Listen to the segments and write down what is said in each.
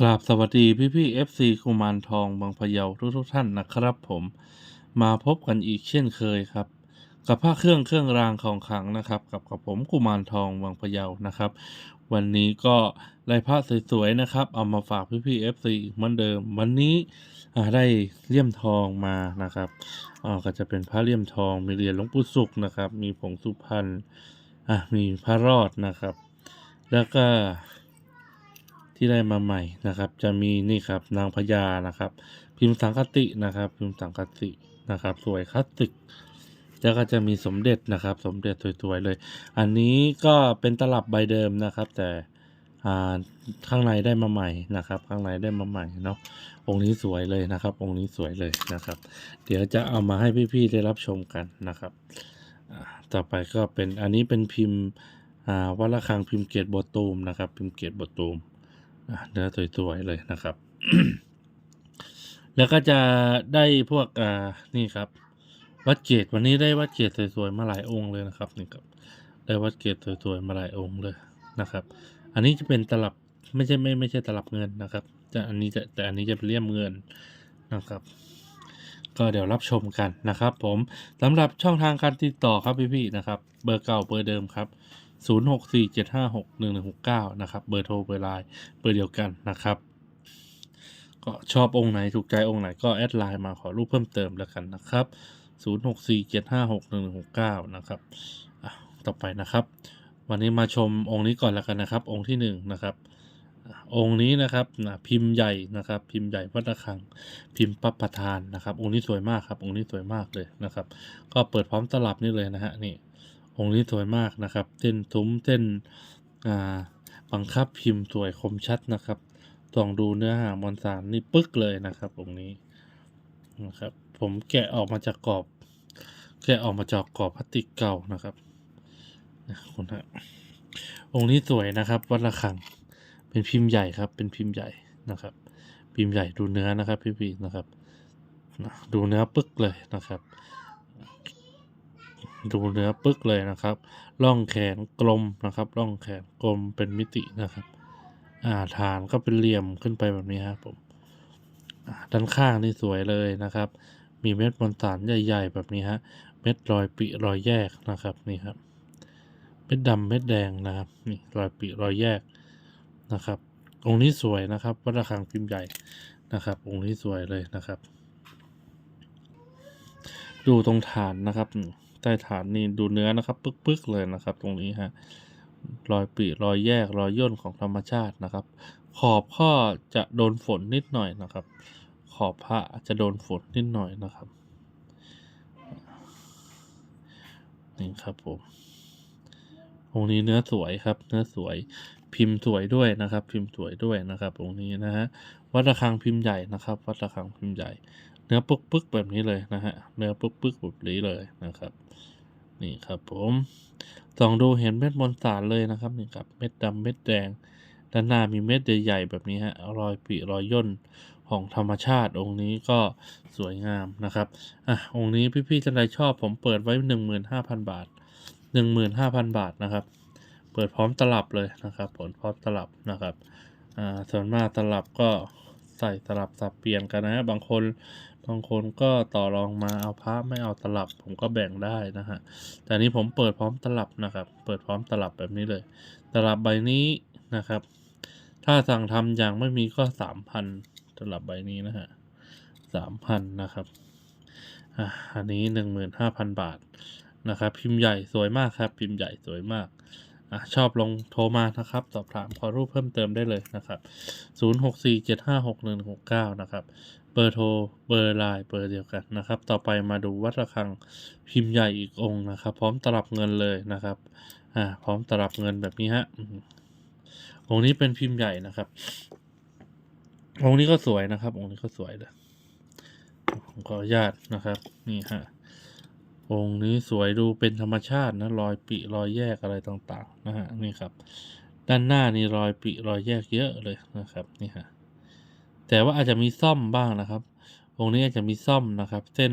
กราบสวัสดีพี่พี่ FC กุมารทองบางพะเยาทุกทุกท่านนะครับผมมาพบกันอีกเช่นเคยครับ กับผ้าเครื่องเครื่องรางของขลังนะครับ กับกับผมกุมารทองบางพะเยานะครับ วันนี้ก็ได้พระสวยๆนะครับ เอามาฝากพี่พี่ FC เหมือนเดิม วันนี้ได้เลี่ยมทองมานะครับอ่าก็จะเป็นพระเลี่ยมทองมีเหรียญหลวงปู่ศุกร์นะครับ มีผงสุพรรณอะมีพระรอดนะครับ แล้วก็ ที่ได้มาใหม่นะครับ จะมีนี่ครับนางพญานะครับ พิมพ์สังคตินะครับ พิมพ์สังคตินะครับ สวยคลาสสิกแล้วก็จะมีสมเด็จนะครับ สมเด็จสวยๆเลย อันนี้ก็เป็นตลับใบเดิมนะครับ แต่ข้างในได้มาใหม่นะครับ ข้างในได้มาใหม่เนาะองค์นี้สวยเลยนะครับ องค์นี้สวยเลยนะครับ เดี๋ยวจะเอามาให้พี่ๆได้รับชมกันนะครับต่อไปก็เป็นอันนี้เป็นพิมพ์วัดระฆังพิมพ์เกติโบตูมนะครับ พิมพ์เกติโบตูม เนื้อสวยๆเลยนะครับ แล้วก็จะได้พวกอ่านี่ครับ วัดเกตวันนี้ได้วัดเกตสวยๆมาหลายองค์เลยนะครับนี่ครับได้วัดเกตสวยๆมาหลายองค์เลยนะครับ อันนี้จะเป็นตลับไม่ใช่ไม่ไม่ใช่ตลับเงินนะครับแต่อันนี้จะแต่อันนี้จะเป็นเลี่ยมเงินนะครับ ก็เดี๋ยวรับชมกันนะครับ ผมสำหรับช่องทางการติดต่อครับพี่ๆนะครับ เบอร์เก่าเบอร์เดิมครับ 0647561169 นะครับ เบอร์โทรเบอร์ไลน์เบอร์เดียวกันนะครับ ก็ชอบองค์ไหนถูกใจองค์ไหนก็แอดไลน์มาขอรูปเพิ่มเติมแล้วกันนะครับ 0647561169 นะครับต่อไปนะครับ วันนี้มาชมองค์นี้ก่อนแล้วกันนะครับ องค์ที่หนึ่งนะครับอะองค์นี้นะครับนะพิมพ์ใหญ่นะครับ พิมพ์ใหญ่วัดระฆัง พิมพ์ปัปประธานนะครับ องค์นี้สวยมากครับ องค์นี้สวยมากเลยนะครับ ก็เปิดพร้อมตลับนี่เลยนะฮะนี่ องค์นี้สวยมากนะครับเส้นทุ้มเส้นอ่าบังคับพิมพ์สวยคมชัดนะครับต้องดูเนื้อหามวลสารนี่ปึ๊กเลยนะครับองค์นี้นะครับ ผมแกะออกมาจากกรอบ แกะออกมาจากกรอบพลาสติกเก่านะครับนะคุณฮะองค์นี้สวยนะครับ วัดระฆังเป็นพิมพ์ใหญ่ครับ เป็นพิมพ์ใหญ่นะครับ พิมพ์ใหญ่ดูเนื้อนะครับ พี่ๆนะครับ ดูเนื้อปึ๊กเลยนะครับ ดูเนื้อปึ๊กเลยนะครับร่องแขนกลมนะครับร่องแขนกลมเป็นมิตินะครับอ่าฐานก็เป็นเหลี่ยมขึ้นไปแบบนี้ครับผมด้านข้างนี่สวยเลยนะครับ มีเม็ดมวลสารใหญ่ ๆ แบบนี้ฮะเม็ดรอยปิรอยแยกนะครับนี่ครับเม็ดดำเม็ดแดงนะครับนี่รอยปิรอยแยกนะครับ องค์นี้สวยนะครับวัดระฆังพิมพ์ใหญ่นะครับ องค์นี้สวยเลยนะครับ ดูตรงฐานนะครับ ใต้ฐานนี่ดูเนื้อนะครับปึ๊กๆเลยนะครับ ตรงนี้ฮะรอยปีรอยแยกรอยย่นของธรรมชาตินะครับ ขอบข้อจะโดนฝนนิดหน่อยนะครับ ขอบพระจะโดนฝนนิดหน่อยนะครับนี่ครับผมองค์นี้เนื้อสวยครับ เนื้อสวยพิมพ์สวยด้วยนะครับ พิมพ์สวยด้วยนะครับองค์นี้นะฮะวัดระฆังพิมพ์ใหญ่นะครับ วัดระฆังพิมพ์ใหญ่ นื้อปึ๊กปึ๊กแบบนี้เลยนะฮะ เนื้อปึ๊กปึ๊กแบบนี้เลยนะครับ นี่ครับผมส่องดูเห็นเม็ดมวลสารเลยนะครับนี่ครับ เม็ดดำเม็ดแดง ด้านหน้ามีเม็ดใหญ่ๆแบบนี้ฮะ รอยปีรอยย่นของธรรมชาติองค์นี้ก็สวยงามนะครับ อะ องค์นี้พี่ๆท่านใดชอบผมเปิดไว้หนึ่งหมื่นห้าพันบาทหนึ่งหมื่นห้าพันบาทนะครับ เปิดพร้อมตลับเลยนะครับ ผลพร้อมตลับนะครับ อ่า ส่วนมากตลับก็ ใส่ตลับสับเปลี่ยนกันนะ บางคนบางคนก็ต่อรองมาเอาพระไม่เอาตลับ ผมก็แบ่งได้นะฮะแต่นี้ผมเปิดพร้อมตลับนะครับ เปิดพร้อมตลับแบบนี้เลย ตลับใบนี้นะครับ ถ้าสั่งทำอย่างไม่มีก็สามพันตลับใบนี้นะฮะสามพันนะครับอะอันนี้หนึ่งหมื่นห้าพันบาทนะครับ พิมพ์ใหญ่สวยมากครับ พิมพ์ใหญ่สวยมาก อชอบลงโทรมานะครับ สอบถามขอรูปเพิ่มเติมได้เลยนะครับ 0647561169 นะครับเบอร์โทรเบอร์ไลน์เบอร์เดียวกันนะครับ ต่อไปมาดูวัดระฆังพิมพ์ใหญ่อีกองค์นะครับ พร้อมตลับเงินเลยนะครับอ่าพร้อมตลับเงินแบบนี้ฮะอืมองค์นี้เป็นพิมพ์ใหญ่นะครับ องค์นี้ก็สวยนะครับ องค์นี้ก็สวยเลยผมขออนุญาตนะครับ นี่ฮะ องค์นี้สวยดูเป็นธรรมชาตินะรอยปิรอยแยกอะไรต่างๆนะฮะนี่ครับ ด้านหน้านี่รอยปิรอยแยกเยอะเลยนะครับนี่ฮะแต่ว่าอาจจะมีซ่อมบ้างนะครับ องค์นี้อาจจะมีซ่อมนะครับ เส้น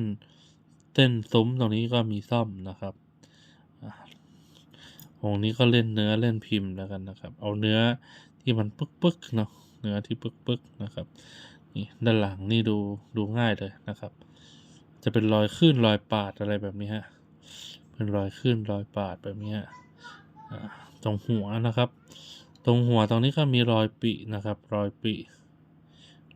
เส้นซุ้มตรงนี้ก็มีซ่อมนะครับองค์นี้ก็เล่นเนื้อเล่นพิมพ์แล้วกันนะครับ เอาเนื้อที่มันปึกปึกๆเนาะเนื้อที่ปึกปึกๆนะครับ นี่ด้านหลังนี่ดูดูง่ายเลยนะครับ จะเป็นรอยขึ้นรอยปาดอะไรแบบนี้ฮะเป็นรอยขึ้นรอยปาดแบบนี้ฮะตรงหัวนะครับ ตรงหัวตรงนี้ก็มีรอยปินะครับ รอยปิ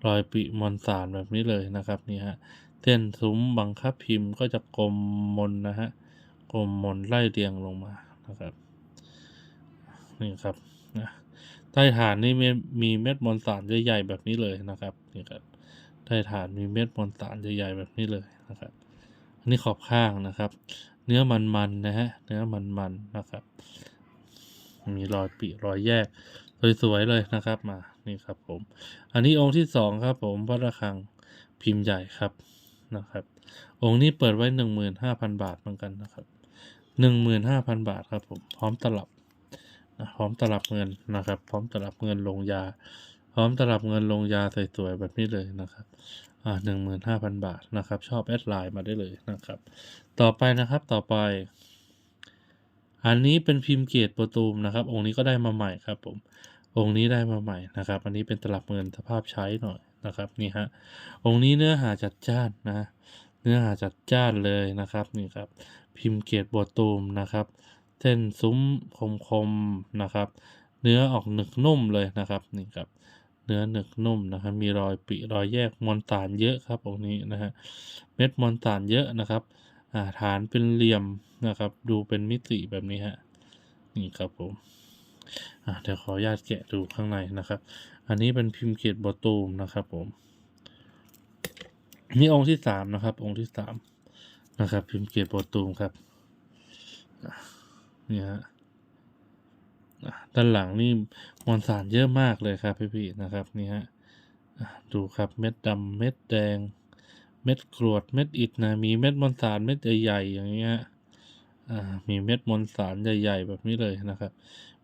รอยปิมอนสารแบบนี้เลยนะครับนี่ฮะเส้นซุ้มบังคับพิมพ์ก็จะกลมมนนะฮะกลมมนไล่เรียงลงมานะครับนี่ครับนะใต้ฐานนี่มีมีเม็ดมอนสารใหญ่ๆแบบนี้เลยนะครับนี่ครับใต้ฐานมีเม็ดมอนสารใหญ่ๆแบบนี้เลย นะครับ อันนี้ขอบข้างนะครับ เนื้อมันๆนะฮะ เนื้อมันๆนะครับ มีรอยปิรอยแยก สวยๆเลยนะครับ มา นี่ครับผม อันนี้องค์ที่สองครับผมวัดระฆังพิมพ์ใหญ่ครับนะครับ องค์นี้เปิดไว้หนึ่งหมื่นห้าพันบาทเหมือนกันนะครับหนึ่งหมื่นห้าพันบาทครับผม พร้อมตลับนะพร้อมตลับเงินนะครับ พร้อมตลับเงินลงยา พร้อมตลับเงินลงยาสวยๆแบบนี้เลยนะครับ หนึ่งหมื่นห้าพันบาทนะครับ ชอบแอดไลน์มาได้เลยนะครับ ต่อไปนะครับต่อไป อันนี้เป็นพิมพ์เกตโปรตูมนะครับ องค์นี้ก็ได้มาใหม่ครับผม องค์นี้ได้มาใหม่นะครับ อันนี้เป็นตลับเงินสภาพใช้หน่อยนะครับนี่ฮะองค์นี้เนื้อหาจัดจ้านนะ เนื้อหาจัดจ้านเลยนะครับนี่ครับ พิมพ์เกตโปรตูมนะครับ เส้นซุ้มคมๆนะครับ เนื้อออกหนึกนุ่มเลยนะครับนี่ครับ เนื้อหนึกนุ่มนะครับมีรอยปิรอยแยกมวลสารเยอะครับองค์นี้นะฮะเม็ดมวลสารเยอะนะครับาฐานเป็นเหลี่ยมนะครับ ดูเป็นมิติแบบนี้ฮะนี่ครับผมเดี๋ยวขออนุญาตแกะดูข้างในนะครับ อันนี้เป็นพิมพ์เกตโบตูมนะครับผมนี่องค์ที่สามนะครับ องค์ที่สามนะครับ พิมพ์เกตโบตูมครับนี่ฮะ ด้านหลังนี่มวลสารเยอะมากเลยครับพี่ๆนะครับนี่ฮะดูครับเม็ดดำเม็ดแดง เม็ดกรวดเม็ดอิฐนะมีเม็ดมวลสารเม็ดใหญ่ๆอย่างเงี้ยมีเม็ดมวลสารใหญ่ ๆ แบบนี้เลยนะครับ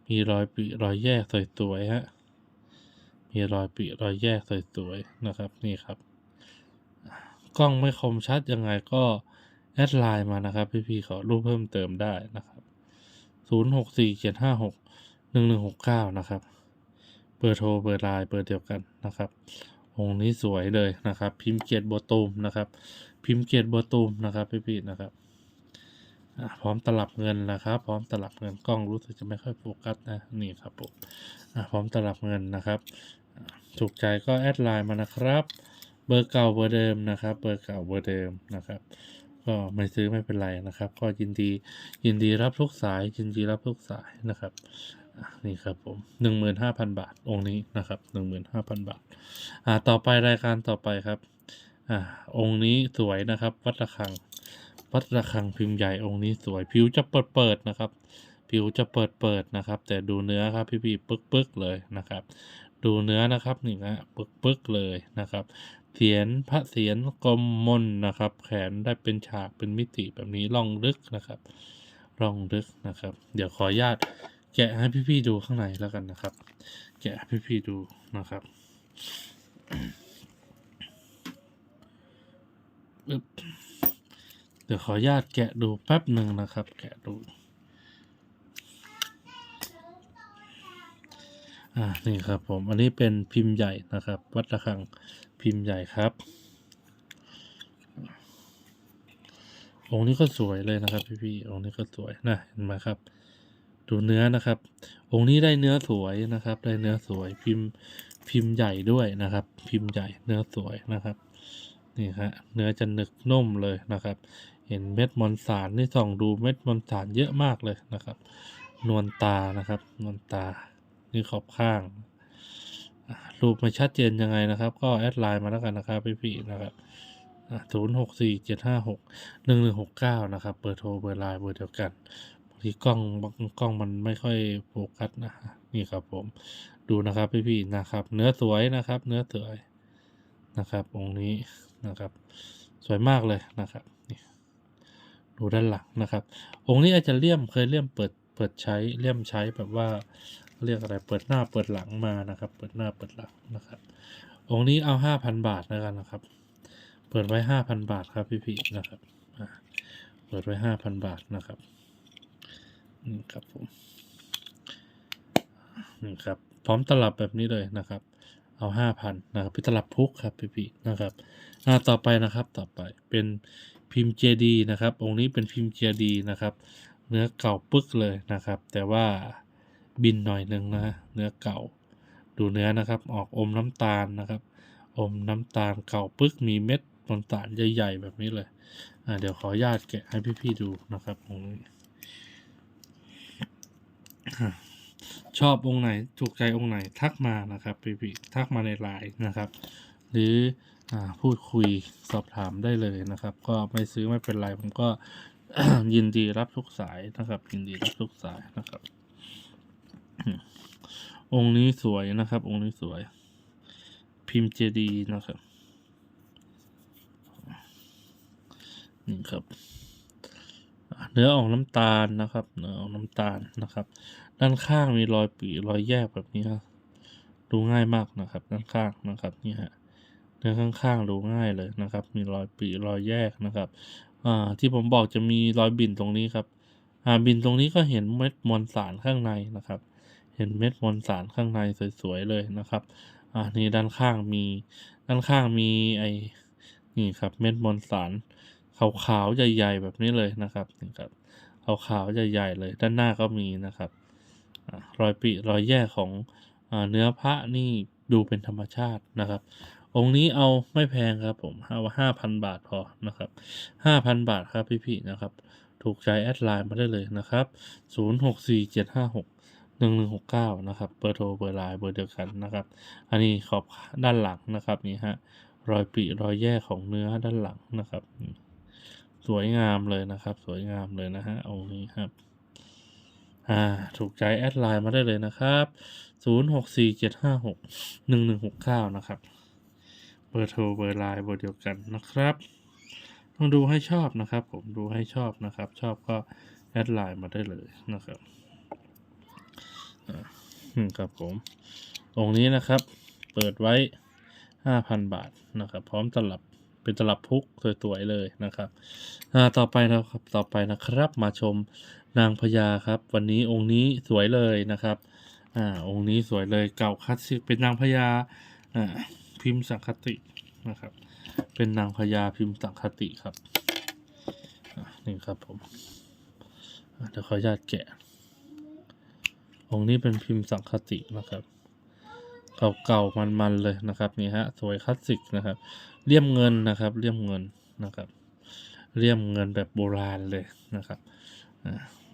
มีรอยปิรอยแยกสวยๆฮะมีรอยปิรอยแยกสวยๆนะครับนี่ครับ กล้องไม่คมชัดยังไงก็แอดไลน์มานะครับ พี่ๆขอรูปเพิ่มเติมได้นะครับศูนย์หกสี่เจ็ด หนึ่งหนึ่งหกเก้านะครับเบอร์โทรเบอร์ไลน์เบอร์เดียวกันนะครับองค์นี้สวยเลยนะครับ พิมพ์เกียรติโบตูมนะครับ พิมพ์เกียรติโบตูมนะครับพี่ๆนะครับอะพร้อมตลับเงินนะครับ พร้อมตลับเงินกล้องรู้สึกจะไม่ค่อยโฟกัสนะนี่ครับผมอะพร้อมตลับเงินนะครับถูกใจก็แอดไลน์มานะครับ เบอร์เก่าเบอร์เดิมนะครับ เบอร์เก่าเบอร์เดิมนะครับก็ไม่ซื้อไม่เป็นไรนะครับ ก็ยินดียินดีรับทุกสายยินดีรับทุกสายนะครับ นี่ครับผมหนึ่งหมื่นห้าพันบาทองค์นี้นะครับหนึ่งหมื่นห้าพันบาท อ่าต่อไปรายการต่อไปครับอ่าองค์นี้สวยนะครับ วัดระฆัง วัดระฆังพิมพ์ใหญ่องค์นี้สวยผิวจะเปิดเปิดนะครับ ผิวจะเปิดเปิดนะครับ แต่ดูเนื้อครับพี่พี่ปึกปึกๆเลยนะครับ ดูเนื้อนะครับนี่นะปึกปึกๆเลยนะครับเสียนพระเสียนกลมมนนะครับ แขนได้เป็นฉากเป็นมิติแบบนี้ล่องลึกนะครับล่องลึกนะครับ เดี๋ยวขออนุญาต แกะให้พี่ๆดูข้างในแล้วกันนะครับ แกะให้พี่ๆดูนะครับอึ๊บเดี๋ยวขออนุญาตแกะดูแป๊บหนึ่งนะครับ แกะดูอ่านี่ครับผมอันนี้เป็นพิมพ์ใหญ่นะครับ วัดระฆังพิมพ์ใหญ่ครับองค์นี้ก็สวยเลยนะครับ พี่ๆองค์นี้ก็สวยนะเห็นไหมครับ ดูเนื้อนะครับ องค์นี้ได้เนื้อสวยนะครับ ได้เนื้อสวยพิมพ์พิมพ์ใหญ่ด้วยนะครับ พิมพ์ใหญ่เนื้อสวยนะครับนี่ฮะเนื้อจะหนึกนุ่มเลยนะครับ เห็นเม็ดมอนสารนี่ส่องดูเม็ดมอนสารเยอะมากเลยนะครับ นวลตานะครับนวลตานี่ขอบข้างรูปไม่ชัดเจนยังไงนะครับ ก็แอดไลน์มาแล้วกันนะครับพี่ๆนะครับศูนย์หกสี่เจ็ดห้าหกหนึ่งหนึ่งหกเก้านะครับเบอร์โทรเบอร์ไลน์เบอร์เดียวกัน ที่กล้องกล้องมันไม่ค่อยโฟกัสนะนี่ครับผมดูนะครับพี่ๆนะครับ เนื้อสวยนะครับ เนื้อสวยนะครับองค์นี้นะครับ สวยมากเลยนะครับนี่ดูด้านหลังนะครับ องค์นี้อาจจะเลี่ยมเคยเลี่ยมเปิดเปิดใช้เลี่ยมใช้แบบว่าเรียกอะไรเปิดหน้าเปิดหลังมานะครับ เปิดหน้าเปิดหลังนะครับ องค์นี้เอาห้าพันบาทแล้วกันนะครับ เปิดไว้ห้าพันบาทครับพี่ๆนะครับเปิดไว้ห้าพันบาทนะครับ นี่ครับผมนี่ครับพร้อมตลับแบบนี้เลยนะครับ เอาห้าพันนะครับเป็นตลับพุกครับพี่ๆนะครับอ่าต่อไปนะครับต่อไปเป็นพิมพ์เจดีนะครับ องค์นี้เป็นพิมพ์เจดีนะครับ เนื้อเก่าปึ๊กเลยนะครับ แต่ว่าบินหน่อยหนึ่งนะเนื้อเก่า ดูเนื้อนะครับ ออกอมน้ำตาลนะครับ อมน้ำตาลเก่าปึ๊กมีเม็ดมนตาลใหญ่ๆแบบนี้เลยอ่าเดี๋ยวขออนุญาตแกะให้พี่ๆดูนะครับองค์นี้ ชอบองค์ไหนถูกใจองค์ไหนทักมานะครับพี่ๆทักมาในไลน์นะครับ หรืออพูดคุยสอบถามได้เลยนะครับ ก็ไม่ซื้อไม่เป็นไรผมก็ยินดีรับทุกสายนะครับ ยินดีรับทุกสายนะครับ องค์นี้สวยนะครับ องค์นี้สวย พิมพ์เจดีนะครับนี่ครับ เนื้อออกน้ำตาลนะครับ เนื้อออกน้ำตาลนะครับ ด้านข้างมีรอยปีรอยแยกแบบนี้ครับดูง่ายมากนะครับ ด้านข้างนะครับนี่ฮะเนื้อข้างๆดูง่ายเลยนะครับ มีรอยปีรอยแยกนะครับอ่าที่ผมบอกจะมีรอยบินตรงนี้ครับอ่าบินตรงนี้ก็เห็นเม็ดมวลสารข้างในนะครับ เห็นเม็ดมวลสารข้างในสวยๆเลยนะครับอ่านี่ด้านข้างมีด้านข้างมีไอ้นี่ครับเม็ดมวลสาร ขาวๆใหญ่ๆแบบนี้เลยนะครับนี่ครับขาวๆใหญ่ๆเลยด้านหน้าก็มีนะครับรอยปีรอยแยกของอเนื้อพระนี่ดูเป็นธรรมชาตินะครับ องค์นี้เอาไม่แพงครับผมเอาห้าพันบาทพอนะครับห้าพันบาทครับพี่ๆนะครับ ถูกใจแอดไลน์มาได้เลยนะครับศูนย์หกสี่เจ็ดห้าหกหนึ่งหนึ่งหกเก้านะครับเบอร์โทรเบอร์ไลน์เบอร์เดียวกันนะครับ อันนี้ขอบด้านหลังนะครับนี่ฮะรอยปีรอยแยกของเนื้อด้านหลังนะครับ สวยงามเลยนะครับ สวยงามเลยนะฮะองนี้ครับอ่าถูกใจแอดไลน์มาได้เลยนะครับศูนย์หกสี่เจ็ดห้าหกหนึ่งหนึ่งหกเก้านะครับ เบอร์โทรเบอร์ไลน์เบอร์เดียวกันนะครับต้องดูให้ชอบนะครับ ผมดูให้ชอบนะครับ ชอบก็แอดไลน์มาได้เลยนะครับอืมครับผมองค์นี้นะครับ เปิดไว้ห้าพันบาทนะครับ พร้อมตลับ เป็นตลับพุกสวยๆเลยนะครับอ่าต่อไปนะครับต่อไปนะครับมาชมนางพญาครับ วันนี้องค์นี้สวยเลยนะครับอ่าองค์นี้สวยเลยเก่าคลาสสิกเป็นนางพญาอ่าพิมพ์สังคตินะครับ เป็นนางพญาพิมพ์สังคติครับอะนี่ครับผมเดี๋ยวขออนุญาตแกะองค์นี้เป็นพิมพ์สังคตินะครับ เก่าๆมันๆเลยนะครับนี่ฮะสวยคลาสสิกนะครับเลี่ยมเงินนะครับเลี่ยมเงินนะครับเลี่ยมเงินแบบโบราณเลยนะครับ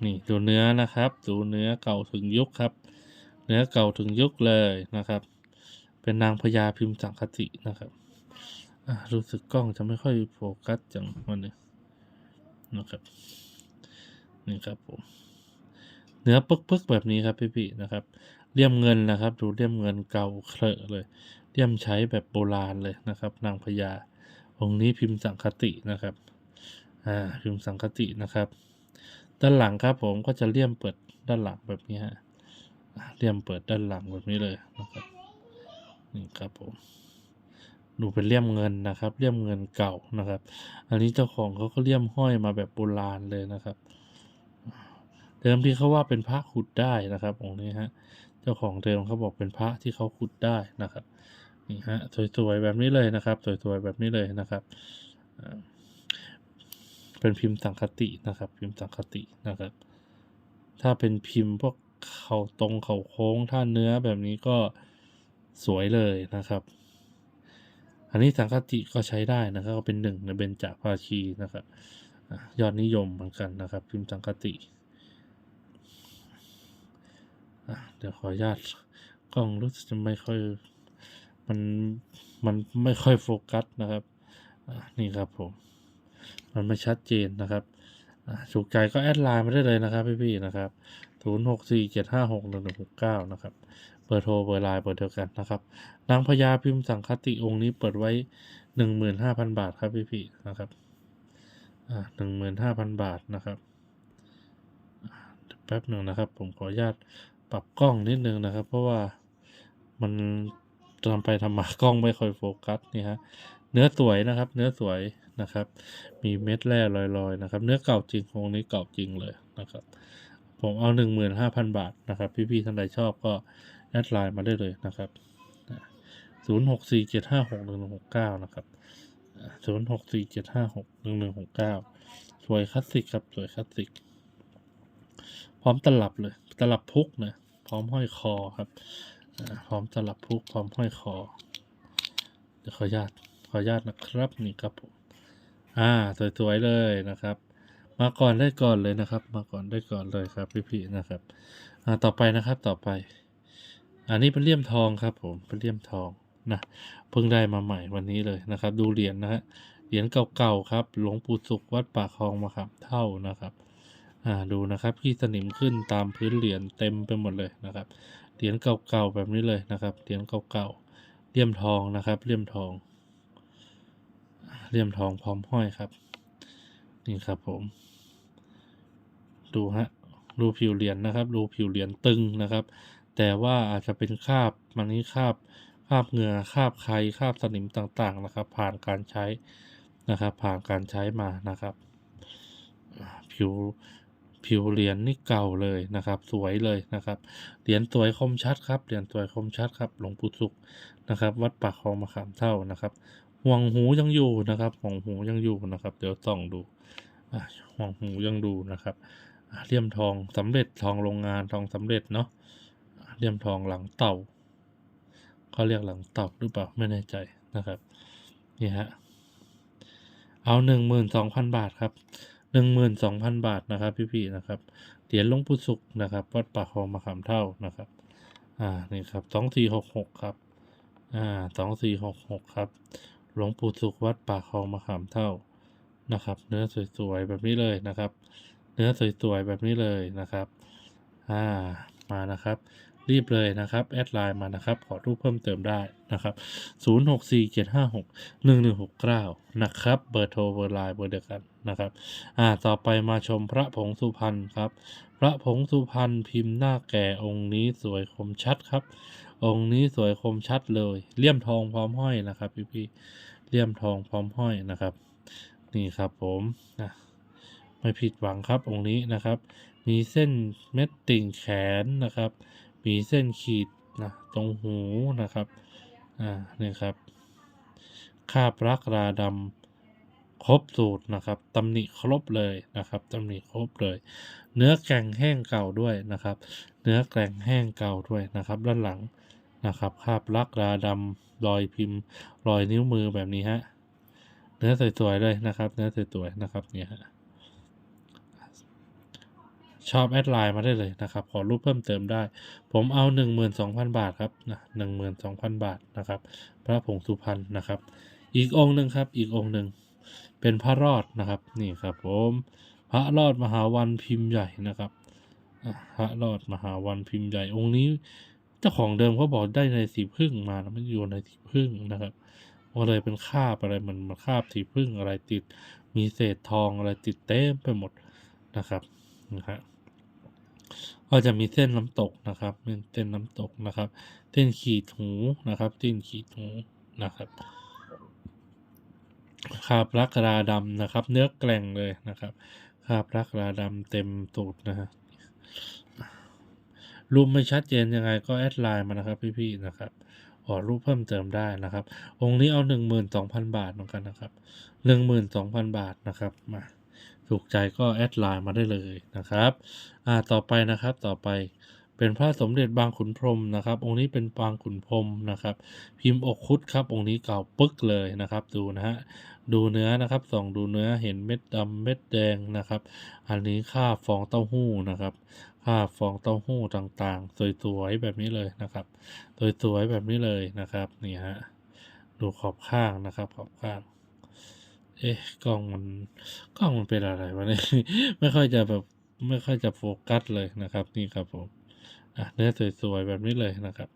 นี่ดูเนื้อนะครับดูเนื้อเก่าถึงยุคครับ เนื้อเก่าถึงยุคเลยนะครับ เป็นนางพญาพิมพ์สังคตินะครับรู้สึกกล้องจะไม่ค่อยโฟกัสจังวันนี้นะครับนี่ครับผมเนื้อปึกๆแบบนี้ครับพี่ๆนะครับ เลี่ยมเงินนะครับ ดูเลี่ยมเงินเก่าเคลอะเลย เลี่ยมใช้แบบโบราณเลยนะครับ นางพญาองค์นี้พิมพ์สังคตินะครับอ่าพิมพ์สังคตินะครับ ด้านหลังครับผมก็จะเลี่ยมเปิดด้านหลังแบบนี้ฮะเลี่ยมเปิดด้านหลังแบบนี้เลยนะครับนี่ครับผมดูเป็นเลี่ยมเงินนะครับเลี่ยมเงินเก่านะครับ อันนี้เจ้าของเขาก็เลี่ยมห้อยมาแบบโบราณเลยนะครับ เดิมที่เขาว่าเป็นพระขุดได้นะครับองค์นี้ฮะ เจ้าของเดิมเขาบอกเป็นพระที่เขาขุดได้นะครับนี่ฮะสวยๆแบบนี้เลยนะครับสวยๆแบบนี้เลยนะครับเป็นพิมพ์สังคตินะครับ พิมพ์สังคตินะครับ ถ้าเป็นพิมพ์พวกเข่าตรงเข่าโค้งท่าเนื้อแบบนี้ก็สวยเลยนะครับ อันนี้สังคติก็ใช้ได้นะครับก็เป็นหนึ่งในเบญจภาคีนะครับยอดนิยมเหมือนกันนะครับ พิมพ์สังคติ เดี๋ยวขออนุญาตกล้องรู้สึกจะไม่ค่อยมันมันไม่ค่อยโฟกัสนะครับนี่ครับผม มันไม่ชัดเจนนะครับอะถูกใจก็แอดไลน์มาได้เลยนะครับพี่ๆนะครับศูนย์หกสี่เจ็ดห้าหกหนึ่งหนึ่งหกเก้านะครับ เบอร์โทรเบอร์ไลน์เบอร์เดียวกันนะครับ นางพญาพิมพ์สังคติองค์นี้เปิดไว้หนึ่งหมื่นห้าพันบาทครับพี่ๆนะครับหนึ่งหมื่นห้าพันบาทนะครับ แป๊บหนึ่งนะครับ ผมขออนุญาต ปรับกล้องนิดนึงนะครับ เพราะว่ามันทำไปทำมากล้องไม่ค่อยโฟกัสนี่ฮะเนื้อสวยนะครับ เนื้อสวยนะครับ มีเม็ดแร่ลอยๆนะครับ เนื้อเก่าจริงองนี้เก่าจริงเลยนะครับ ผมเอาหนึ่งหมื่นห้าพันบาทนะครับ พี่ๆท่านใดชอบก็แอแอดไลน์มาได้เลยนะครับศูนย์หกสี่เจ็ดห้าหกหนึ่งหนึ่งหกเก้านะครับศูนย์หกสี่เจ็ดห้าหกหนึ่งหนึ่งหกเก้าสวยคลาสสิกครับ สวยคลาสสิก พร้อมตลับเลย ตลับพุกนะพร้อมห้อยคอครับพร้อมตลับพุกพร้อมห้อยคอเดี๋ยวขออนุญาตขออนุญาตนะครับนี่ครับผมอ่าสวยๆเลยนะครับ มาก่อนได้ก่อนเลยนะครับ มาก่อนได้ก่อนเลยครับพี่ๆนะครับอ่าต่อไปนะครับต่อไป อันนี้เป็นเลี่ยมทองครับ ผมเป็นเลี่ยมทองนะเพิ่งได้มาใหม่วันนี้เลยนะครับ ดูเหรียญนะฮะเหรียญเก่าๆครับ หลวงปู่สุขวัดป่าคลองมาครับ เท่านะครับ อ่าดูนะครับพี่สนิมขึ้นตามพื้นเหรียญเต็มไปหมดเลยนะครับเหรียญเก่าๆแบบนี้เลยนะครับเหรียญเก่าๆเลี่ยมทองนะครับเลี่ยมทองเลี่ยมทองพร้อมห้อยครับ นี่ครับผม ดูฮะดูผิวเหรียญนะครับดูผิวเหรียญตึงนะครับ แต่ว่าอาจจะเป็นคราบมันนี้คราบคราบเหงื่อคราบไครคราบสนิมต่างๆนะครับ ผ่านการใช้นะครับ ผ่านการใช้มานะครับ ผิว ผิวเหรียญนี่เก่าเลยนะครับ สวยเลยนะครับ เหรียญสวยคมชัดครับ เหรียญสวยคมชัดครับ หลวงปู่สุขนะครับ วัดปากคลองมะขามเท่านะครับ ห่วงหูยังอยู่นะครับ ห่วงหูยังอยู่นะครับ เดี๋ยวส่องดูห่วงหูยังดูนะครับเลี่ยมทองสำเร็จทองโรงงานทองสำเร็จเนาะเลี่ยมทองหลังเต่าเขาเรียกหลังเต่าหรือเปล่าไม่แน่ใจนะครับนี่ฮะเอาหนึ่งหมื่นสองพันบาทครับ หนึ่งหมื่นสองพันบาทนะครับ พี่ๆนะครับเหรียญหลวงปู่สุขนะครับวัดป่าคลองมะขามเท่านะครับอ่านี่ครับสองสี่หกหกครับอ่าสองสี่หกหกครับหลวงปู่สุขวัดป่าคลองมะขามเท่านะครับ เนื้อสวยๆแบบนี้เลยนะครับ เนื้อสวยๆแบบนี้เลยนะครับอ่ามานะครับ รีบเลยนะครับ แอดไลน์มานะครับ ขอรูปเพิ่มเติมได้นะครับ 0647561169 นะครับ เบอร์โทรเบอร์ไลน์เบอร์เดียวกันนะครับ อ่า ต่อไปมาชมพระผงสุพรรณครับ พระผงสุพรรณพิมพ์หน้าแก่องค์นี้สวยคมชัดครับ องค์นี้สวยคมชัดเลย เลี่ยมทองพร้อมห้อยนะครับ พี่ๆเลี่ยมทองพร้อมห้อยนะครับ นี่ครับผมนะไม่ผิดหวังครับองค์นี้นะครับ มีเส้นเม็ดติ่งแขนนะครับ มีเส้นขีดนะตรงหูนะครับอ่านี่ครับคาบรักราดำครบสูตรนะครับตำหนิครบเลยนะครับตำหนิครบเลย เนื้อแกงแห้งเก่าด้วยนะครับ เนื้อแกงแห้งเก่าด้วยนะครับ ด้านหลังนะครับคาบรักราดำรอยพิมพ์รอยนิ้วมือแบบนี้ฮะเนื้อสวยๆเลยนะครับ เนื้อสวยๆนะครับเนี่ยฮะ ชอบแอดไลน์มาได้เลยนะครับ ขอรูปเพิ่มเติมได้ ผมเอา 12,000 บาทครับนะ12,000 บาทนะครับ พระผงสุพรรณนะครับ อีกองค์หนึ่งครับ อีกองค์หนึ่งเป็นพระรอดนะครับ นี่ครับผม พระรอดมหาวันพิมพ์ใหญ่นะครับ พระรอดมหาวันพิมพ์ใหญ่องค์นี้เจ้าของเดิมเขาบอกได้ในสีพึ่งมานะมันอยู่ในสีพึ่งนะครับก็เลยเป็นคาบอะไรมันมาคาบสีพึ่งอะไรติด มีเศษทองอะไรติดเต็มไปหมดนะครับนะครับ ก็จะมีเส้นน้ำตกนะครับเป็นเส้นน้ำตกนะครับ เส้นขีดหูนะครับเส้นขีดหูนะครับคาบรักราดำนะครับ เนื้อแกร่งเลยนะครับคาบรักราดำเต็มตูดนะฮะรูปไม่ชัดเจนยังไงก็แอดไลน์มานะครับ พี่ๆนะครับขอรูปเพิ่มเติมได้นะครับ องค์นี้เอาหนึ่งหมื่นสองพันบาทเหมือนกันนะครับหนึ่งหมื่นสองพันบาทนะครับมา ถูกใจก็แอดไลน์มาได้เลยนะครับอ่าต่อไปนะครับต่อไปเป็นพระสมเด็จบางขุนพรมนะครับ องค์นี้เป็นบางขุนพรมนะครับ พิมพ์อกคุดครับ องค์นี้เก่าปึ๊กเลยนะครับ ดูนะฮะ ดูเนื้อนะครับ ส่องดูเนื้อ เห็นเม็ดดำเม็ดแดงนะครับ อันนี้ค่าฟองเต้าหู้นะครับ ค่าฟองเต้าหู้ต่างๆ สวยๆแบบนี้เลยนะครับ สวยๆแบบนี้เลยนะครับ นี่ฮะ ดูขอบข้างนะครับ ขอบข้าง เอ๊ะกล้องมันกล้องมันเป็นอะไรวะเนี่ยไม่ค่อยจะแบบไม่ค่อยจะโฟกัสเลยนะครับ นี่ครับผมอะเนื้อสวยๆแบบนี้เลยนะครับ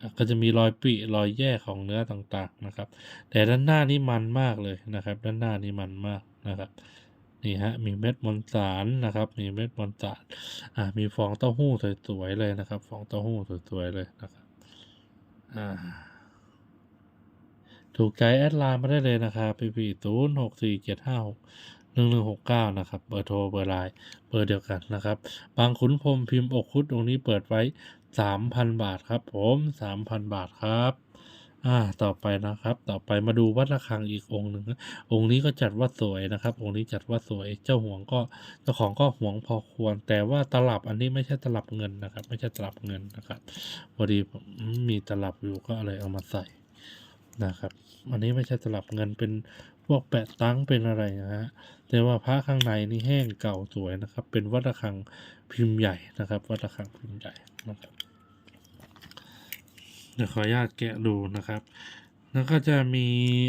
อะก็จะมีรอยปริรอยแยกของเนื้อต่างๆนะครับ แต่ด้านหน้านี่มันมากเลยนะครับ ด้านหน้านี่มันมากนะครับนี่ฮะมีเม็ดมวลสารนะครับ มีเม็ดมวลสารอ่ามีฟองเต้าหู้สวยๆเลยนะครับ ฟองเต้าหู้สวยๆเลยนะครับอ่า ถูกใจแอดไลน์มาได้เลยนะครับพี่พี่ศูนย์หกสี่เจ็ดห้าหกหนึ่งหนึ่งหกเก้านะครับ เบอร์โทรเบอร์ไลน์เบอร์เดียวกันนะครับ บางขุนพรมพิมพ์อกคุดตรงนี้เปิดไว้สามพันบาทครับ ผมสามพันบาทครับอ่าต่อไปนะครับ ต่อไปมาดูวัดระฆังอีกองค์หนึ่งองค์นี้ก็จัดว่าสวยนะครับ องค์นี้จัดว่าสวย เจ้าห่วงก็เจ้าของก็ห่วงพอควร แต่ว่าตลับอันนี้ไม่ใช่ตลับเงินนะครับ ไม่ใช่ตลับเงินนะครับพอดีมมีตลับอยู่ก็เลยเอามาใส่ นะครับ อันนี้ไม่ใช่ตลับเงินเป็นพวกแปะตังเป็นอะไรนะฮะ แต่ว่าพระข้างในนี่แห้งเก่าสวยนะครับ เป็นวัดระฆังพิมพ์ใหญ่นะครับ วัดระฆังพิมพ์ใหญ่นะครับ เดี๋ยวขออนุญาตแกะดูนะครับ แล้วก็จะมี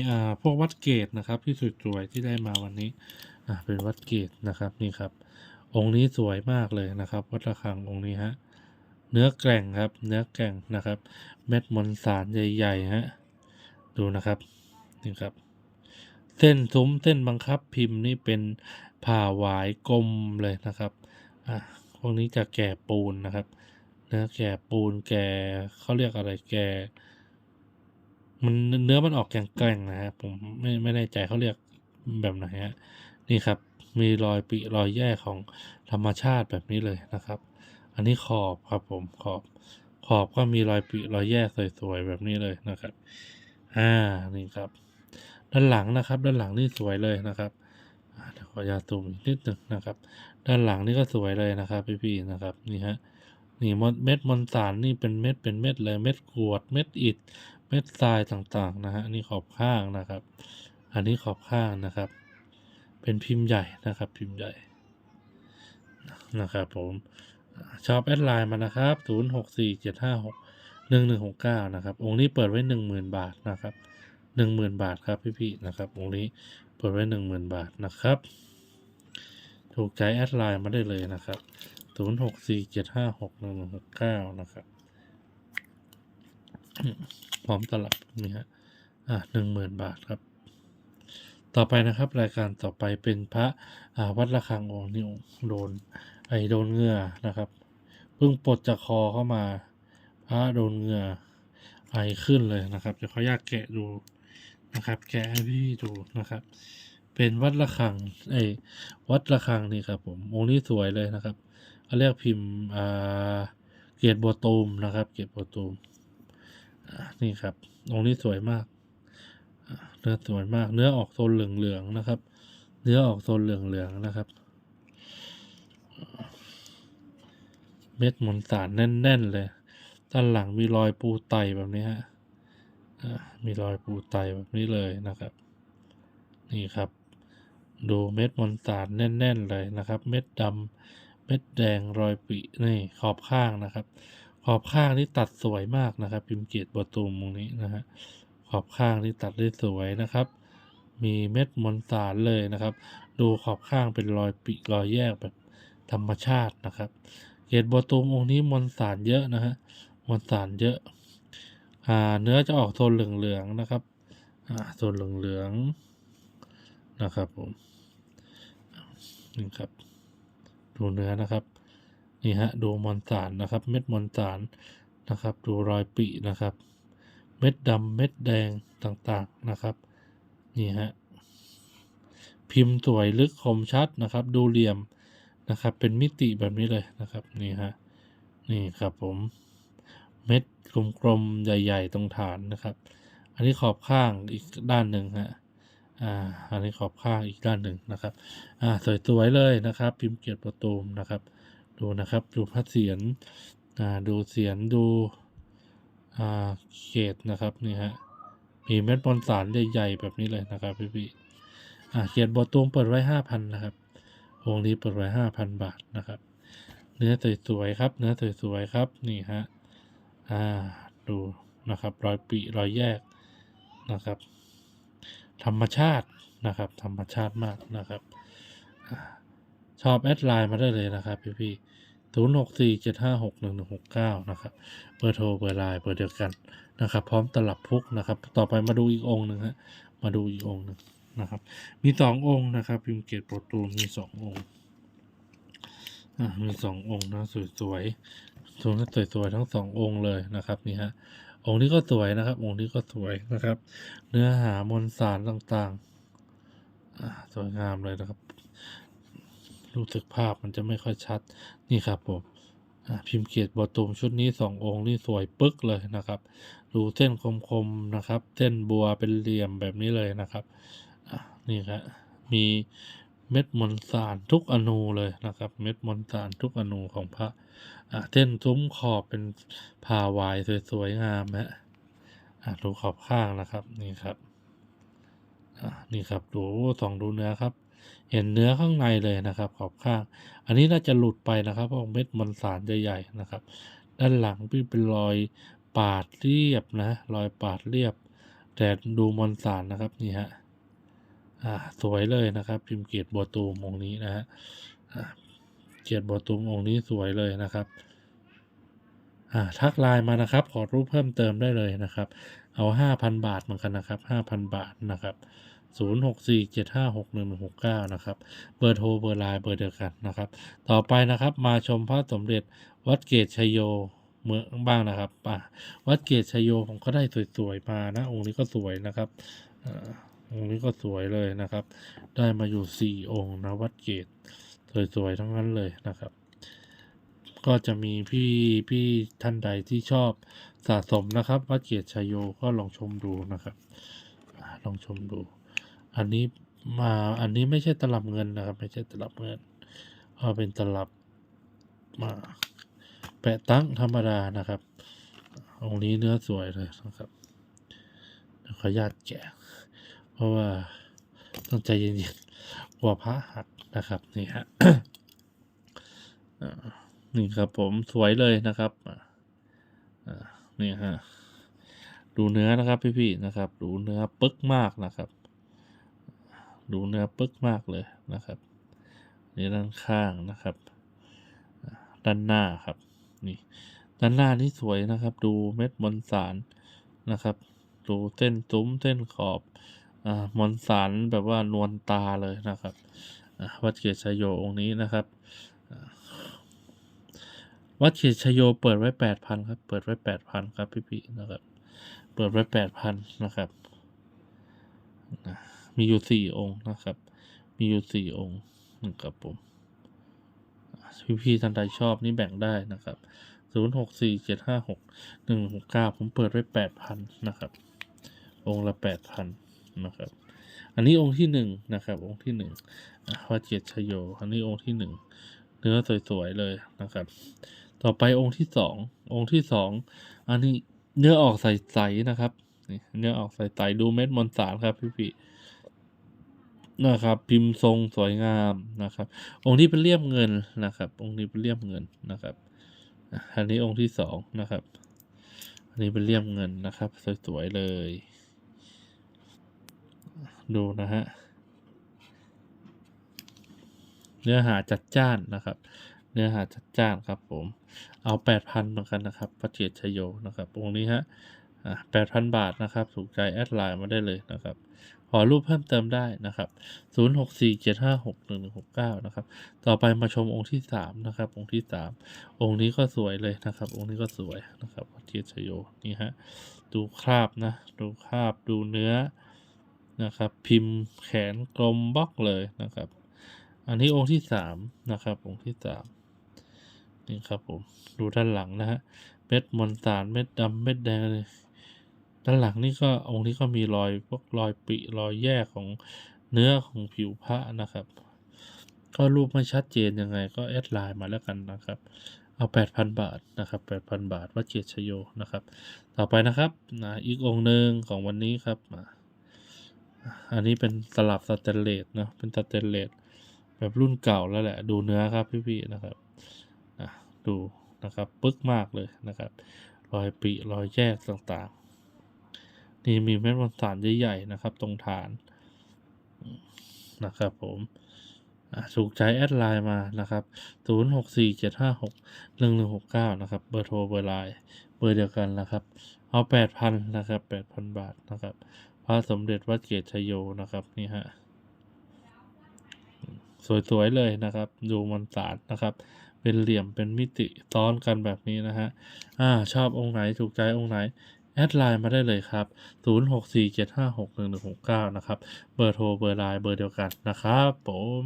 อ่าพวกวัดเกตนะครับที่สวยๆที่ได้มาวันนี้อ่าเป็นวัดเกตนะครับนี่ครับ องค์นี้สวยมากเลยนะครับ วัดระฆังองค์นี้ฮะ เนื้อแกร่งครับ เนื้อแกร่งนะครับ เม็ดมนสารใหญ่ๆฮะ ดูนะครับนี่ครับ เส้นซุ้มเส้นบังคับพิมพ์นี่เป็นผ่าหวายกลมเลยนะครับอะพวกนี้จะแก่ปูนนะครับเนื้อแก่ปูนแก่เขาเรียกอะไรแก่มันเนื้อมันออกแกร่งๆนะฮะผมไม่ไม่แน่ใจเขาเรียกแบบไหนฮะนี่ครับ มีรอยปิรอยแยกของธรรมชาติแบบนี้เลยนะครับ อันนี้ขอบครับผมขอบขอบก็มีรอยปิรอยแยกสวยๆแบบนี้เลยนะครับ อ่านี่ครับ ด้านหลังนะครับ ด้านหลังนี่สวยเลยนะครับเดี๋ยวขออนุญาตซูมนิดหนึ่งนะครับ ด้านหลังนี่ก็สวยเลยนะครับ พี่ๆนะครับนี่ฮะนี่มดเม็ดมอนสารนี่เป็นเม็ดเป็นเม็ดเลยเม็ดกรวดเม็ดอิฐเม็ดทรายต่างๆนะฮะนี่ขอบข้างนะครับ อันนี้ขอบข้างนะครับ เป็นพิมพ์ใหญ่นะครับ พิมพ์ใหญ่นะครับผมชอบแอดไลน์มานะครับศูนย์หกสี่ เจ็ดห้าหกหนึ่งหนึ่งหกเก้านะครับองค์นี้เปิดไว้หนึ่งหมื่นบาทนะครับหนึ่งหมื่นบาทครับพี่ๆนะครับองค์นี้เปิดไว้หนึ่งหมื่นบาทนะครับ ถูกใจแอดไลน์มาได้เลยนะครับศูนย์หกสี่เจ็ดห้าหกหนึ่งหนึ่งหกเก้านะครับพร้อมตลับนี่ฮะอ่าหนึ่งหมื่นบาทครับ ต่อไปนะครับ รายการต่อไปเป็นพระอาวัดระฆังองค์นิวโดนไอโดนเหงื่อนะครับเพิ่งปลดจากคอเข้ามา พระโดนเหงื่อไอขึ้นเลยนะครับเดี๋ยวเขาอยากแกะดูนะครับ แกะให้พี่ดูนะครับ เป็นวัดระฆังไอวัดระฆังนี่ครับผมองค์นี้สวยเลยนะครับเขาเรียกพิมพ์อ่าเกียรติบัวตูมนะครับ เกียรติบัวตูมนี่ครับ องค์นี้สวยมากเนื้อสวยมาก เนื้อออกโทนเหลืองๆนะครับ เนื้อออกโทนเหลืองๆนะครับ เม็ดมนสารแน่น ๆ เลย ด้านหลังมีรอยปูไตแบบนี้ฮะมีรอยปูไตแบบนี้เลยนะครับ นี่ครับ ดูเม็ดมนสารแน่น ๆ เลยนะครับ เม็ดดำเม็ดแดงรอยปินี่ขอบข้างนะครับ ขอบข้างนี่ตัดสวยมากนะครับ พิมพ์เกียรติบัวตูมตรงนี้นะฮะขอบข้างนี่ตัดได้สวยนะครับ มีเม็ดมนสารเลยนะครับ ดูขอบข้างเป็นรอยปิรอยแยกแบบธรรมชาตินะครับ เกียรติบัวตูมองค์นี้มนสารเยอะนะฮะ มนสารเยอะอ่าเนื้อจะออกโทนเหลืองๆนะครับอ่าโทนเหลืองๆนะครับผมนี่ครับ ดูเนื้อนะครับ นี่ฮะดูมอนสารนะครับ เม็ดมอนสารนะครับ ดูรอยปีนะครับ เม็ดดำเม็ดแดงต่างๆนะครับ นี่ฮะพิมพ์สวยลึกคมชัดนะครับ ดูเหลี่ยมนะครับ เป็นมิติแบบนี้เลยนะครับ นี่ฮะนี่ครับผม เม็ดกลมๆ ใหญ่ ๆ ตรงฐานนะครับ อันนี้ขอบข้างอีกด้านหนึ่งฮะอ่าอันนี้ขอบข้างอีกด้านหนึ่งนะครับอ่าสวยๆเลยนะครับ พิมพ์เกียรติประตูมนะครับ ดูนะครับดูพระเสียรอ่าดูเสียรดูอ่าเกตนะครับนี่ฮะมีเม็ดบอลสารใหญ่ๆแบบนี้เลยนะครับพี่พี่อ่าเกียรติบัวตูมเปิดไว้ห้าพันนะครับองนี้เปิดไว้ห้าพันบาทนะครับ เนื้อสวยๆครับ เนื้อสวยๆครับนี่ฮะ อ่าดูนะครับรอยปีรอยแยกนะครับ ธรรมชาตินะครับ ธรรมชาติมากนะครับ ชอบแอดไลน์มาได้เลยนะครับพี่พี่ศูนย์หกสี่เจ็ดห้าหกหนึ่งหนึ่งหกเก้านะครับเบอร์โทรเบอร์ไลน์เบอร์เดียวกันนะครับ พร้อมตลับพุกนะครับ ต่อไปมาดูอีกองค์หนึ่งฮะมาดูอีกองค์หนึ่งนะครับ มีสององค์นะครับ พิมเกตโปรตูนมีสององค์อ่ามีสององค์นะสวยๆ สวยสวยๆทั้งสององค์เลยนะครับนี่ฮะองค์นี้ก็สวยนะครับ องค์นี้ก็สวยนะครับ เนื้อหามวลสารต่างๆสวยงามเลยนะครับ รู้สึกภาพมันจะไม่ค่อยชัดนี่ครับผมพิมพ์เกียรติบัวตูมชุดนี้สององค์นี่สวยปึ๊กเลยนะครับ ดูเส้นคมๆนะครับ เส้นบัวเป็นเหลี่ยมแบบนี้เลยนะครับนี่ครับมี เม็ดมวลสารทุกอนูเลยนะครับ เม็ดมวลสารทุกอนูของพระเส้นซุ้มขอบเป็นผ่าวายสวยๆงามนะดูขอบข้างนะครับนี่ครับนี่ครับดูสองดูเนื้อครับ เห็นเนื้อข้างในเลยนะครับ ขอบข้าง อันนี้น่าจะหลุดไปนะครับเพราะเม็ดมวลสารใหญ่ๆนะครับ ด้านหลังพี่เป็นรอยปาดเรียบนะ รอยปาดเรียบ แต่ดูมวลสารนะครับนี่ฮะ อ่าสวยเลยนะครับ พิมพ์เกียรติบัวตูมองนี้นะฮะอ่าเกียรติบัวตูมองนี้สวยเลยนะครับอ่าทักไลน์มานะครับ ขอรูปเพิ่มเติมได้เลยนะครับ เอาห้าพันบาทเหมือนกันนะครับห้าพันบาทนะครับศูนย์หกสี่เจ็ดห้าหกหนึ่งหกเก้านะครับ เบอร์โทรเบอร์ไลน์เบอร์เดียวกันนะครับ ต่อไปนะครับมาชมพระสมเด็จวัดเกตชยโยเมืองบ้างนะครับอะวัดเกตชยโยผมก็ได้สวยๆมานะ องค์นี้ก็สวยนะครับ องค์นี้ก็สวยเลยนะครับ ได้มาอยู่สี่องค์นะวัดเกตสวยๆทั้งนั้นเลยนะครับ ก็จะมีพี่พี่ท่านใดที่ชอบสะสมนะครับ วัดเกียรติชัยโยก็ลองชมดูนะครับลองชมดู อันนี้มาอันนี้ไม่ใช่ตลับเงินนะครับ ไม่ใช่ตลับเงินเอาเป็นตลับมาแปะตั้งธรรมดานะครับองค์นี้เนื้อสวยเลยนะครับเดี๋ยวขออนุญาตแกะ เพราะว่าต้องใจเย็นๆกลัวพระหักนะครับนี่ฮะนี่ครับผมสวยเลยนะครับนี่ฮะดูเนื้อนะครับพี่ๆนะครับ ดูเนื้อปึ๊กมากนะครับ ดูเนื้อปึ๊กมากเลยนะครับนี่ด้านข้างนะครับ ด้านหน้าครับนี่ด้านหน้านี่สวยนะครับ ดูเม็ดมวลสารนะครับ ดูเส้นซุ้มเส้นขอบ มวลสารแบบว่านวลตาเลยนะครับวัดเกียรติชัยโยองค์นี้นะครับวัดเขตชโยเปิดไว้แปดพันครับ เปิดไว้แปดพันครับพี่ๆนะครับ เปิดไว้แปดพันนะครับ มีอยู่สี่องค์นะครับ มีอยู่สี่องค์นะครับผมพี่ๆท่านใดชอบนี่แบ่งได้นะครับศูนย์หกสี่เจ็ดห้าหกหนึ่งหกเก้าผมเปิดไว้แปดพันนะครับ องค์ละแปดพัน นะครับ อันนี้องค์ที่หนึ่งนะครับ องค์ที่หนึ่งอะวัดเกียรติชโย อันนี้องค์ที่หนึ่งเนื้อสวยๆเลยนะครับ ต่อไปองค์ที่สององค์ที่สองอันนี้เนื้อออกใสๆนะครับเนื้อออกใสๆดูเม็ดมวลสารครับพี่ๆนะครับ พิมพ์ทรงสวยงามนะครับ องค์ที่เป็นเลี่ยมเงินนะครับ องค์นี้เป็นเลี่ยมเงินนะครับอันนี้องค์ที่สองนะครับ อันนี้เป็นเลี่ยมเงินนะครับ สวยๆเลย ดูนะฮะ เนื้อหาจัดจ้านนะครับ เนื้อหาจัดจ้านครับผม เอาแปดพันเหมือนกันนะครับพระเจียรติชโยนะครับองค์นี้ฮะแปดพันบาทนะครับถูกใจแอดไลน์มาได้เลยนะครับขอรูปเพิ่มเติมได้นะครับศูนย์หกสี่เจ็ดห้าหกหนึ่งหนึ่งหกเก้านะครับ ต่อไปมาชมองค์ที่สามนะครับ องค์ที่สามองค์นี้ก็สวยเลยนะครับ องค์นี้ก็สวยนะครับพระเจียชโยนี่ฮะดูคราบนะ ดูคราบดูเนื้อ นะครับ พิมพ์แขนกลมบล็อกเลยนะครับ อันนี้องค์ที่สามนะครับองค์ที่สามนี่ครับผมดูด้านหลังนะฮะเม็ดมวลสารเม็ดดำเม็ดแดงเลยด้านหลังนี่ก็องค์นี้ก็มีรอยพวกรอยปิรอยแยกของเนื้อของผิวพระนะครับ ก็รูปไม่ชัดเจนยังไงก็แอดไลน์มาแล้วกันนะครับ เอาแปดพันบาทนะครับแปดพันบาทวัดเกียรติชโยนะครับ ต่อไปนะครับนะอีกองค์หนึ่งของวันนี้ครับอะ อันนี้เป็นสลับสแตนเลสเนะเป็นสแตนเลสแบบรุ่นเก่าแล้วแหละ ดูเนื้อครับพี่ๆนะครับอะดูนะครับปึ๊กมากเลยนะครับ รอยปิรอยแยกต่างๆ นี่มีเม็ดมันสารใหญ่ๆนะครับ ตรงฐานนะครับผมถูกใจแอดไลน์มานะครับ 0 6 4 7 5 6 1 1 6 9 นะครับ เบอร์โทรเบอร์ไลน์ เบอร์เดียวกันนะครับ เอา 8,000 นะครับ 8,000 บาทนะครับ พระสมเด็จวัดเกตชโยนะครับนี่ฮะสวยๆเลยนะครับ ดูมันสารนะครับ เป็นเหลี่ยมเป็นมิติซ้อนกันแบบนี้นะฮะอ่าชอบองค์ไหนถูกใจองค์ไหนแอดไลน์มาได้เลยครับ 0647561169 นะครับ เบอร์โทร เบอร์ไลน์ เบอร์เดียวกันนะครับผม